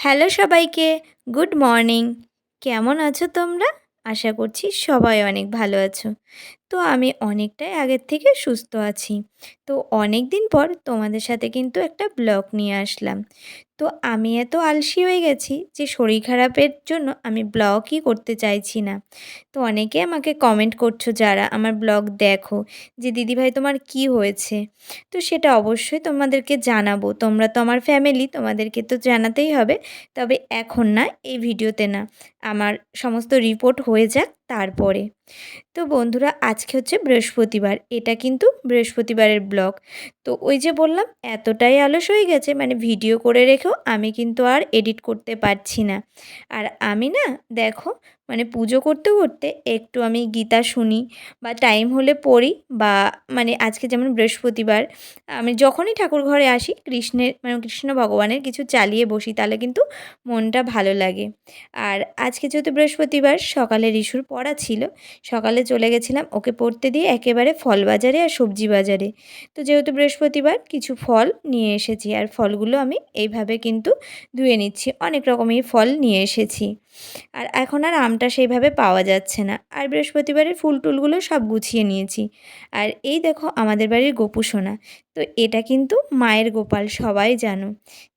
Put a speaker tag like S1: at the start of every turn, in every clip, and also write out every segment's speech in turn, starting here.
S1: Hello সবাইকে, good morning. কেমন আছো তোমরা? আশা করছি সবাই অনেক ভালো আছো। তো আমি অনেকটাই আগের থেকে সুস্থ আছি। তো অনেক দিন পর তোমাদের সাথে কিন্তু একটা ব্লগ নিয়ে আসলাম। তো আমি এত আলসি হয়ে গেছি যে শরীর খারাপের জন্য আমি ব্লগই করতে চাইছি না। তো অনেকে আমাকে কমেন্ট করছ যারা, আমার ব্লগ দেখো যে দিদিভাই তোমার কি হয়েছে? তো সেটা অবশ্যই তোমাদেরকে জানাব। তোমরা তো আমার ফ্যামিলি তোমাদেরকে তো জানাতেই হবে। তবে এখন না, এই ভিডিওতে না, আমার সমস্ত রিপোর্ট হয়ে যাক তারপরে। তো বন্ধুরা, আজকে হচ্ছে বৃহস্পতিবার, এটা কিন্তু বৃহস্পতিবারের ব্লগ। তো ওই যে বললাম, এতটাই আলস হয়ে গেছে মানে ভিডিও করে রেখেও আমি কিন্তু আর এডিট করতে পারছি না। আর আমি না দেখো মানে পুজো করতে করতে একটু আমি গীতা শুনি বা টাইম হলে পড়ি বা মানে আজকে যেমন বৃহস্পতিবার, আমি যখনই ঠাকুর ঘরে আসি কৃষ্ণের মানে কৃষ্ণ ভগবানের কিছু চালিয়ে বসি তাহলে কিন্তু মনটা ভালো লাগে। আর আজকে যেহেতু বৃহস্পতিবার, সকালে রিসুর পড়া ছিল, সকালে চলে গেছিলাম ওকে পড়তে দিয়ে একেবারে ফল বাজারে আর সবজি বাজারে। তো যেহেতু বৃহস্পতিবার, কিছু ফল নিয়ে এসেছি আর ফলগুলো আমি এইভাবে কিন্তু ধুয়ে নিচ্ছি, অনেক রকমের ফল নিয়ে এসেছি। আর এখন আর আমটা সেইভাবে পাওয়া যাচ্ছে না। আর বৃহস্পতিবারের ফুল টুলগুলো সব গুছিয়ে নিয়েছি। আর এই দেখো আমাদের বাড়ির গোপু সোনা। তো এটা কিন্তু মায়ের গোপাল, সবাই জানো।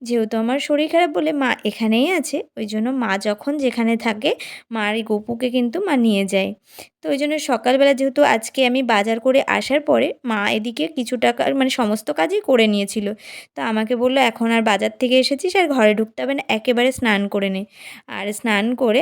S1: যেহেতু আমার শরীর খারাপ বলে মা এখানেই আছে, ওই জন্য মা যখন যেখানে থাকে, মার এই গোপুকে কিন্তু মা নিয়ে যায়। তো ওই জন্য সকালবেলা যেহেতু আজকে আমি বাজার করে আসার পরে মা এদিকে কিছু টাকার মানে সমস্ত কাজই করে নিয়েছিল। তো আমাকে বলল, এখন আর বাজার থেকে এসেছিস আর ঘরে ঢুকতে হবে না, একেবারে স্নান করে নে। আর স্নান করে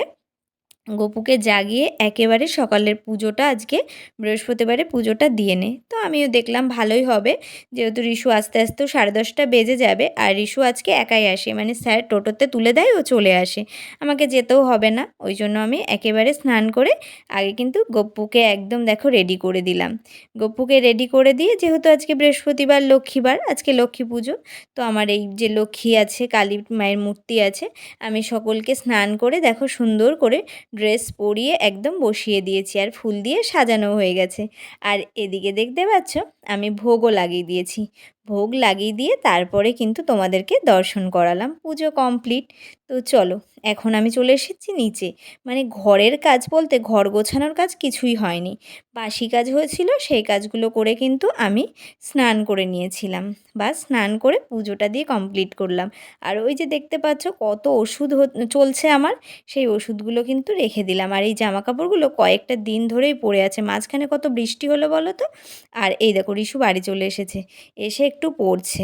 S1: গপুকে জাগিয়ে একেবারে সকালের পুজোটা আজকে বৃহস্পতিবারে পুজোটা দিয়ে নে। তো আমিও দেখলাম ভালোই হবে। যেহেতু রিশু আস্তে আস্তেও সাড়ে দশটা বেজে যাবে আর রিশু আজকে একাই আসে। মানে স্যার টোটোতে তুলে দেয়, ও চলে আসে। আমাকে যেতেও হবে না। ওই জন্য আমি একেবারে স্নান করে আগে কিন্তু গপ্পুকে একদম দেখো রেডি করে দিলাম। গপ্পুকে রেডি করে দিয়ে যেহেতু আজকে বৃহস্পতিবার, লক্ষ্মীবার, আজকে লক্ষ্মী পুজো, তো আমার এই যে লক্ষ্মী আছে, কালী মায়ের মূর্তি আছে, আমি সকলকে স্নান করে দেখো সুন্দর করে ড্রেস পরিয়ে একদম বসিয়ে দিয়েছি আর ফুল দিয়ে সাজানো হয়ে গেছে। আর এদিকে দেখতে পাচ্ছ, আমি ভোগও লাগিয়ে দিয়েছি। ভোগ লাগিয়ে দিয়ে তারপরে কিন্তু তোমাদেরকে দর্শন করালাম। পুজো কমপ্লিট। তো চলো, এখন আমি চলে এসেছি নিচে। মানে ঘরের কাজ বলতে ঘর গোছানোর কাজ কিছুই হয়নি। বাসি কাজ হয়েছিল, সেই কাজগুলো করে কিন্তু আমি স্নান করে নিয়েছিলাম। বা স্নান করে পুজোটা দিয়ে কমপ্লিট করলাম। আর ওই যে দেখতে পাচ্ছ কত ওষুধ চলছে আমার, সেই ওষুধগুলো কিন্তু রেখে দিলাম। আর এই জামা কাপড়গুলো কয়েকটা দিন ধরেই পড়ে আছে। মাঝখানে কত বৃষ্টি হলো বলো তো? আর এই দেখো, রিশু বাড়ি চলে এসেছে। এসে একটু পড়ছে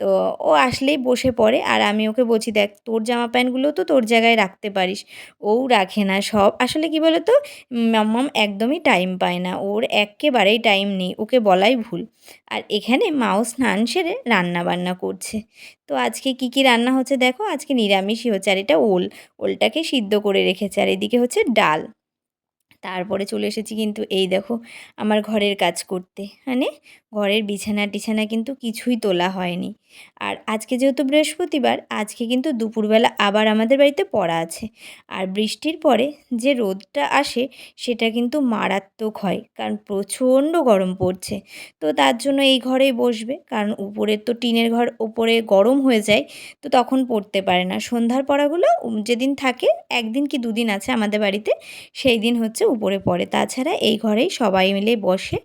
S1: তো ও আসলেই বসে পড়ে আর আমি ওকে বলছি, দেখ, তোর জামা প্যান্টগুলো তো তোর জায়গায় রাখতে পারিস। ও রাখে না সব। আসলে কি বলো তো মাম্মাম একদমই টাইম পায় না। ওর একেবারেই টাইম নেই। ওকে বলাই ভুল। আর এখানে মাও স্নান সেরে রান্না বান্না করছে। তো আজকে কি কি রান্না হচ্ছে দেখো? আজকে নিরামিষই হচ্ছে। আর এটা ওল। ওলটাকে সিদ্ধ করে রেখেছে। আর এদিকে হচ্ছে ডাল। তারপরে চলে এসেছি কিন্তু এই দেখো আমার ঘরের কাজ করতে। মানে ঘরের বিছানা টিছানা কিন্তু কিছুই তোলা হয়নি। আর আজকে যেহেতু বৃহস্পতিবার, আজকে কিন্তু দুপুরবেলা আবার আমাদের বাড়িতে পড়া আছে। আর বৃষ্টির পরে যে রোদটা আসে, সেটা কিন্তু মারাত্মক হয়, কারণ প্রচণ্ড গরম পড়ছে। তো তার জন্য এই ঘরেই বসবে, কারণ উপরের তো টিনের ঘর ওপরে গরম হয়ে যায়, তো তখন পড়তে পারে না। সন্ধ্যার পড়াগুলো যেদিন থাকে, একদিন কি দুদিন আছে আমাদের বাড়িতে, সেই দিন হচ্ছে উপরে পড়ে। তাছাড়া এই ঘরেই সবাই মিলে বসে।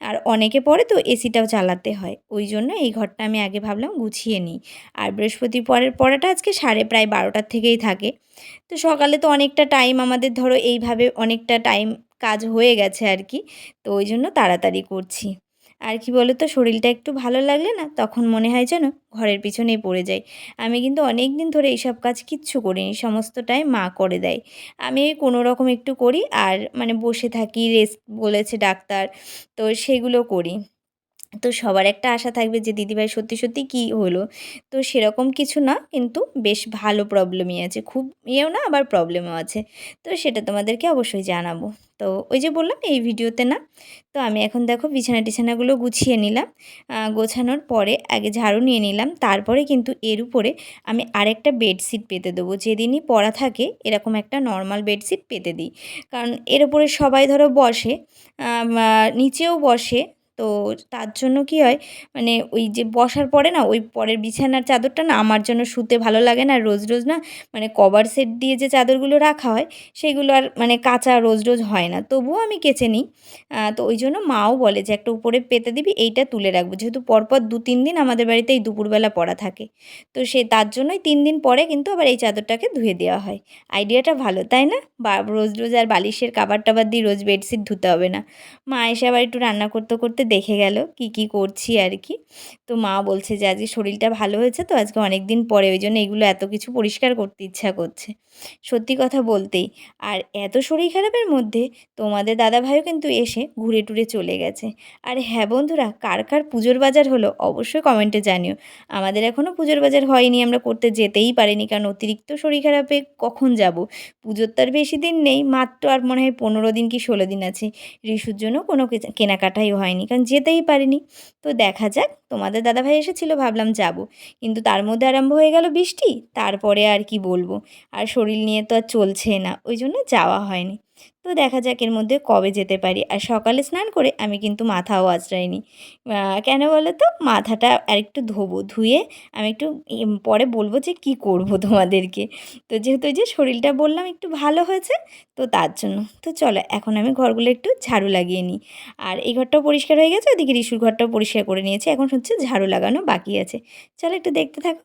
S1: আর অনেকে পড়ে তো এসিটাও চালাতে হয়। ওই জন্য এই ঘরটা আমি আগে ভাবলাম গুছিয়ে নিই। আর বৃহস্পতি পরের পড়াটা আজকে সাড়ে প্রায় বারোটার থেকেই থাকে। তো সকালে তো অনেকটা টাইম আমাদের ধরো এইভাবে অনেকটা টাইম কাজ হয়ে গেছে আর কি। তো ওই জন্য তাড়াতাড়ি করছি। আর কি বলো তো শরীরটা একটু ভালো লাগলে না তখন মনে হয় যেন ঘরের পিছনেই পড়ে যাই। আমি কিন্তু অনেক দিন ধরে এইসব কাজ কিচ্ছু করিনি, সমস্তটাই মা করে দেয়। আমি কোনো রকম একটু করি আর মানে বসে থাকি রেস্ট বলেছে ডাক্তার, তো সেগুলো করি। তো সবার একটা আশা থাকবে যে, দিদিভাই সত্যি সত্যি কী হলো? তো সেরকম কিছু না, কিন্তু বেশ ভালো প্রবলেমই আছে। খুব ইয়েও না, আবার প্রবলেমও আছে। তো সেটা তোমাদেরকে অবশ্যই জানাব। তো ওই যে বললাম, এই ভিডিওতে না, তো আমি এখন দেখো বিছানা টিছানাগুলো গুছিয়ে নিলাম। গোছানোর পরে আগে ঝাড়ু নিয়ে নিলাম। তারপরে কিন্তু এর উপরে আমি আরেকটা বেডশিট পেতে দেবো। যেদিনই পড়া থাকে, এরকম একটা নর্মাল বেডশিট পেতে দিই। কারণ এর উপরে সবাই ধরো বসে নিচেও বসে তো তার জন্য কী হয় মানে ওই যে বসার পরে না, ওই পরের বিছানার চাদরটা না আমার জন্য শুতে ভালো লাগে না। রোজ রোজ না মানে কভার সেট দিয়ে যে চাদরগুলো রাখা হয়, সেগুলো আর মানে কাঁচা রোজ রোজ হয় না। তবুও আমি কেচে নিই। তো ওই জন্য মাও বলে যে একটা উপরে পেতে দিবি, এইটা তুলে রাখব। যেহেতু পরপর দু তিন দিন আমাদের বাড়িতে এই দুপুরবেলা পড়া থাকে। তো সে তার জন্যই তিন দিন পরে কিন্তু আবার এই চাদরটাকে ধুয়ে দেওয়া হয়। আইডিয়াটা ভালো, তাই না? বা রোজ রোজ আর বালিশের কাবার টাবার দিয়ে রোজ বেডশিট ধুতে হবে না। মা এসে আবার একটু রান্না করতে করতে দেখে গেল কি কি করছি আর কি তো মা বলছে যে, আজকে শরীরটা ভালো হয়েছে তো, আজকে অনেক দিন পরে ওই জন্য এগুলো এত কিছু পরিষ্কার করতে ইচ্ছা করছে। সত্যি কথা বলতেই, আর এত শরীর খারাপের মধ্যে তোমাদের দাদাভাইও কিন্তু এসে ঘুরে টুরে চলে গেছে। আর হ্যাঁ বন্ধুরা, কার কার পুজোর বাজার হলো অবশ্যই কমেন্টে জানিও। আমাদের এখনও পুজোর বাজার হয়নি, আমরা করতে যেতেই পারিনি, কারণ অতিরিক্ত শরীর খারাপে কখন যাব? পুজোর তো আর বেশি দিন নেই, মাত্র আর মনে হয় পনেরো দিন কি ষোলো দিন আছে। রিসুর জন্য কোনো কেনাকাটাই হয়নি কারণ যেতেই পারিনি। তো দেখা যাক, তোমাদের দাদাভাই এসেছিল, ভাবলাম যাব। কিন্তু তার মধ্যে আরম্ভ হয়ে গেল বৃষ্টি, তারপরে আর কি বলব। আর শরীর নিয়ে তো আর চলছে না, ওই জন্য যাওয়া হয়নি। তো দেখা যাক এর মধ্যে কবে যেতে পারি। আর সকালে স্নান করে আমি কিন্তু মাথাও আঁচড়াইনি। কেন বলো তো? মাথাটা আর একটু ধোবো, ধুয়ে আমি একটু পরে বলব যে কি করব তোমাদেরকে। তো যেহেতু যে শরীরটা বললাম একটু ভালো হয়েছে, তো তার জন্য। তো চলো এখন আমি ঘরগুলো একটু ঝাড়ু লাগিয়ে নিই। আর এই ঘরটাও পরিষ্কার হয়ে গেছে, ওদিকে রিসুর ঘরটাও পরিষ্কার করে নিয়েছি। এখন হচ্ছে ঝাড়ু লাগানো বাকি আছে। চলো একটু দেখতে থাকো।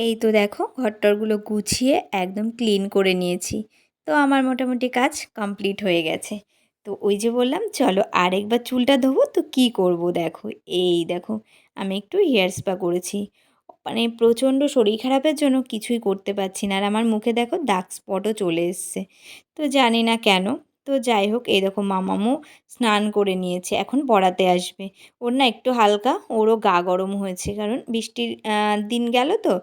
S1: এই তো দেখো, ঘরটরগুলো গুছিয়ে একদম ক্লিন করে নিয়েছি। তো আমার মোটামুটি কাজ কমপ্লিট হয়ে গেছে। তো ওই যে বললাম, চলো আরেকবার চুলটা ধোবো, তো কি করব দেখো? এই দেখো, আমি একটু হেয়ার স্পা করেছি। মানে প্রচণ্ড শরীর খারাপের জন্য কিছুই করতে পারছি না। আর আমার মুখে দেখো ডার্ক স্পটও চলে এসছে। তো জানি না কেন তো যাই হোক এরকম মামামু স্নান করে নিয়েছে, এখন পড়াতে আসবে। ওর না একটু হালকা, ওরও গা গরম হয়েছে, কারণ বৃষ্টির দিন গেল তো,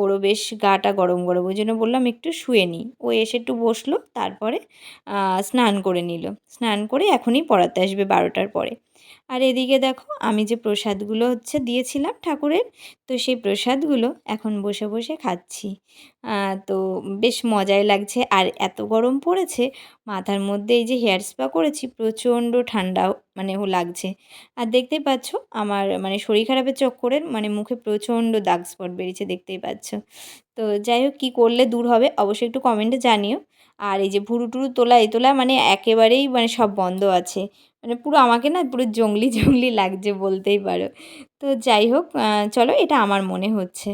S1: ওরও বেশ গাটা গরম গরম, ওই জন্য বললাম একটু শুয়ে নিই। ও এসে একটু বসল, তারপরে স্নান করে নিল। স্নান করে এখনই পড়াতে আসবে বারোটার পরে। আর এদিকে দেখো, আমি যে প্রসাদগুলো হচ্ছে দিয়েছিলাম ঠাকুরের, তো সেই প্রসাদগুলো এখন বসে বসে খাচ্ছি। তো বেশ মজাই লাগছে। আর এত গরম পড়েছে, মাথার মধ্যে এই যে হেয়ার স্পা করেছি, প্রচণ্ড ঠান্ডা মানে লাগছে। আর দেখতেই পাচ্ছ, আমার মানে শরীর খারাপের চক্করের মানে মুখে প্রচণ্ড দাগ স্পট বেরিয়েছে, দেখতেই পাচ্ছ। তো যাই হোক, কী করলে দূর হবে, অবশ্যই একটু কমেন্টে জানিও। আর এই যে ভুরু টুরু তোলা, এই তোলা মানে একেবারেই মানে সব বন্ধ আছে। মানে পুরো আমাকে না পুরো জঙ্গলি জঙ্গলি লাগছে বলতেই পারো। তো যাই হোক চলো এটা আমার মনে হচ্ছে।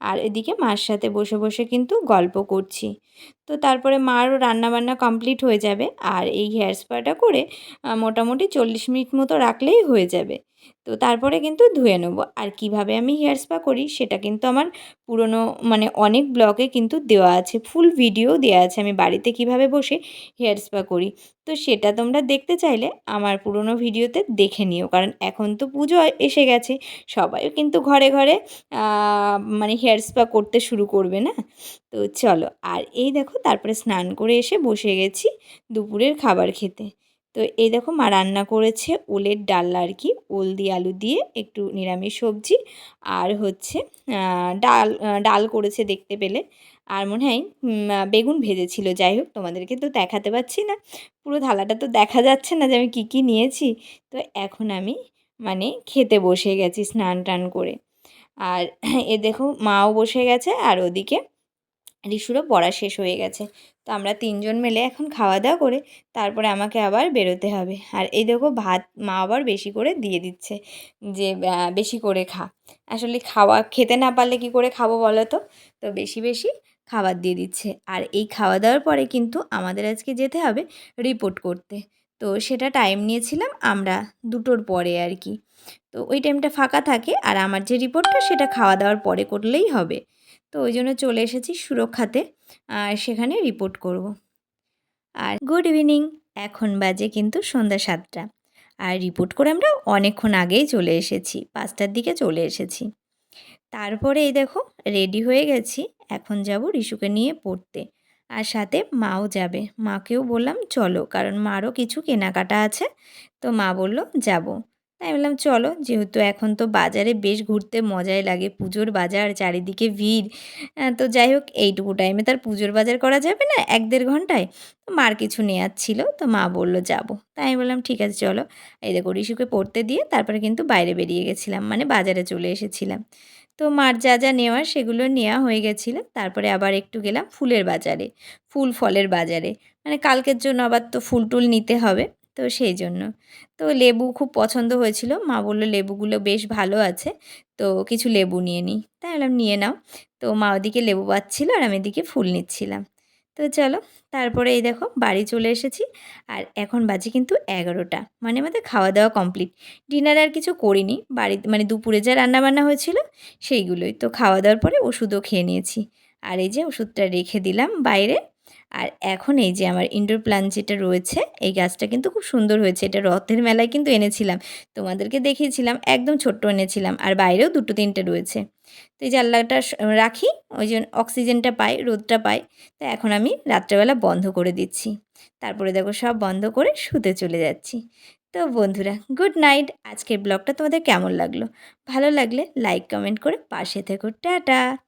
S1: আর এদিকে মার সাথে বসে বসে কিন্তু গল্প করছি। তো তারপরে মারও রান্নাবান্না কমপ্লিট হয়ে যাবে। আর এই হেয়ার স্পাটা করে মোটামুটি চল্লিশ মিনিট মতো রাখলেই হয়ে যাবে। তো তারপরে কিন্তু ধুয়ে নেব। আর কীভাবে আমি হেয়ার স্পা করি সেটা কিন্তু আমার পুরনো মানে অনেক ব্লগে কিন্তু দেওয়া আছে, ফুল ভিডিও দেওয়া আছে। আমি বাড়িতে কীভাবে বসে হেয়ার স্পা করি, তো সেটা তোমরা দেখতে চাইলে আমার পুরনো ভিডিওতে দেখে নিও। কারণ এখন তো পুজো এসে গেছে, সবাই কিন্তু ঘরে ঘরে মানে হেয়ার স্পা করতে শুরু করবে না? তো চলো, আর এই দেখো তারপরে স্নান করে এসে বসে গেছি দুপুরের খাবার খেতে। তো এই দেখো মা রান্না করেছে উলের ডাল আর কি। উল দিয়ে আলু দিয়ে একটু নিরামিষ সবজি আর হচ্ছে ডাল ডাল করেছে দেখতে পেলে। আর মনে হয় বেগুন ভেজেছিল। যাই হোক, তোমাদেরকে তো দেখাতে পাচ্ছি না। পুরো থালাটা তো দেখা যাচ্ছে না যে আমি কী কী নিয়েছি। তো এখন আমি মানে খেতে বসে গেছি স্নান টান করে। আর এ দেখো, মাও বসে গেছে আর ওদিকে রিশুরও পড়া শেষ হয়ে গেছে। তো আমরা তিনজন মিলে এখন খাওয়া দাওয়া করে তারপরে আমাকে আবার বেরোতে হবে। আর এই দেখো ভাত মা আবার বেশি করে দিয়ে দিচ্ছে যে বেশি করে খা। আসলে খাওয়া, খেতে না পারলে কি করে খাব বলো তো? তো বেশি বেশি খাবার দিয়ে দিচ্ছে। আর এই খাওয়া দাওয়ার পরে কিন্তু আমাদের আজকে যেতে হবে রিপোর্ট করতে। তো সেটা টাইম নিয়েছিলাম আমরা দুটোর পরে আর কি। তো ওই টাইমটা ফাঁকা থাকে আর আমার যে রিপোর্টটা সেটা খাওয়া দাওয়ার পরে করলেই হবে। তো ওই জন্য চলে এসেছি সুরক্ষাতে, আর সেখানে রিপোর্ট করব। আর গুড ইভিনিং এখন বাজে কিন্তু সন্ধ্যা সাতটা। আর রিপোর্ট করে আমরা অনেকক্ষণ আগেই চলে এসেছি, পাঁচটার দিকে চলে এসেছি। তারপরে এই দেখো রেডি হয়ে গেছি, এখন যাব রিশুকে নিয়ে পড়তে। আর সাথে মাও যাবে। মাকেও বললাম, চলো, কারণ মারও কিছু কেনাকাটা আছে। তো মা বলল, যাব। তাই বললাম, চলো। যেহেতু এখন তো বাজারে বেশ ঘুরতে মজাই লাগে, পুজোর বাজার, চারিদিকে ভিড় তো যাই হোক, এইটুকু টাইমে তার পুজোর বাজার করা যাবে না, এক দেড় ঘন্টায়? তো মার কিছু নেওয়ার ছিল, তো মা বলল, যাব। তাই আমি বললাম, ঠিক আছে, চলো। এই দেখো রিশুকে পড়তে দিয়ে তারপরে কিন্তু বাইরে বেরিয়ে গেছিলাম মানে বাজারে চলে এসেছিলাম। তো মার যা যা নেওয়ার সেগুলো নেওয়া হয়ে গেছিল, তারপরে আবার একটু গেলাম ফুলের বাজারে, ফুল ফলের বাজারে। মানে কালকের জন্য আবার তো ফুল টুল নিতে হবে। তো সেই জন্য। তো লেবু খুব পছন্দ হয়েছিল। মা বলল, লেবুগুলো বেশ ভালো আছে, তো কিছু লেবু নিয়ে নিই তাই বললাম, নিয়ে নাও। তো মা ওদিকে লেবু পাচ্ছিলো আর আমি এদিকে ফুল নিচ্ছিলাম। তো চলো, তারপরে এই দেখো, বাড়ি চলে এসেছি। আর এখন বাজে কিন্তু এগারোটা। মানে আমাদের খাওয়া দাওয়া কমপ্লিট। ডিনার আর কিছু করিনি। বাড়িতে মানে দুপুরে যা রান্নাবান্না হয়েছিল, সেইগুলোই। তো খাওয়া দাওয়ার পরে ওষুধও খেয়ে নিয়েছি। আর এই যে ওষুধটা রেখে দিলাম বাইরে। আর এখন এই যে আমার ইনডোর প্লান্ট যেটা রয়েছে, এই গাছটা কিন্তু খুব সুন্দর হয়েছে। এটা রথের মেলায় কিন্তু এনেছিলাম। তোমাদেরকে দেখিয়েছিলাম, একদম ছোট্ট এনেছিলাম। আর বাইরেও দুটো তিনটে রয়েছে। তো এই জানলাটা রাখি, ওই জন্য অক্সিজেনটা পাই, রোদটা পাই। তো এখন আমি রাত্রেবেলা বন্ধ করে দিচ্ছি। তারপরে দেখো সব বন্ধ করে শুতে চলে যাচ্ছি। তো বন্ধুরা গুড নাইট আজকের ব্লগটা তোমাদের কেমন লাগল? ভালো লাগলে লাইক কমেন্ট করে পাশে থেকো। টাটা!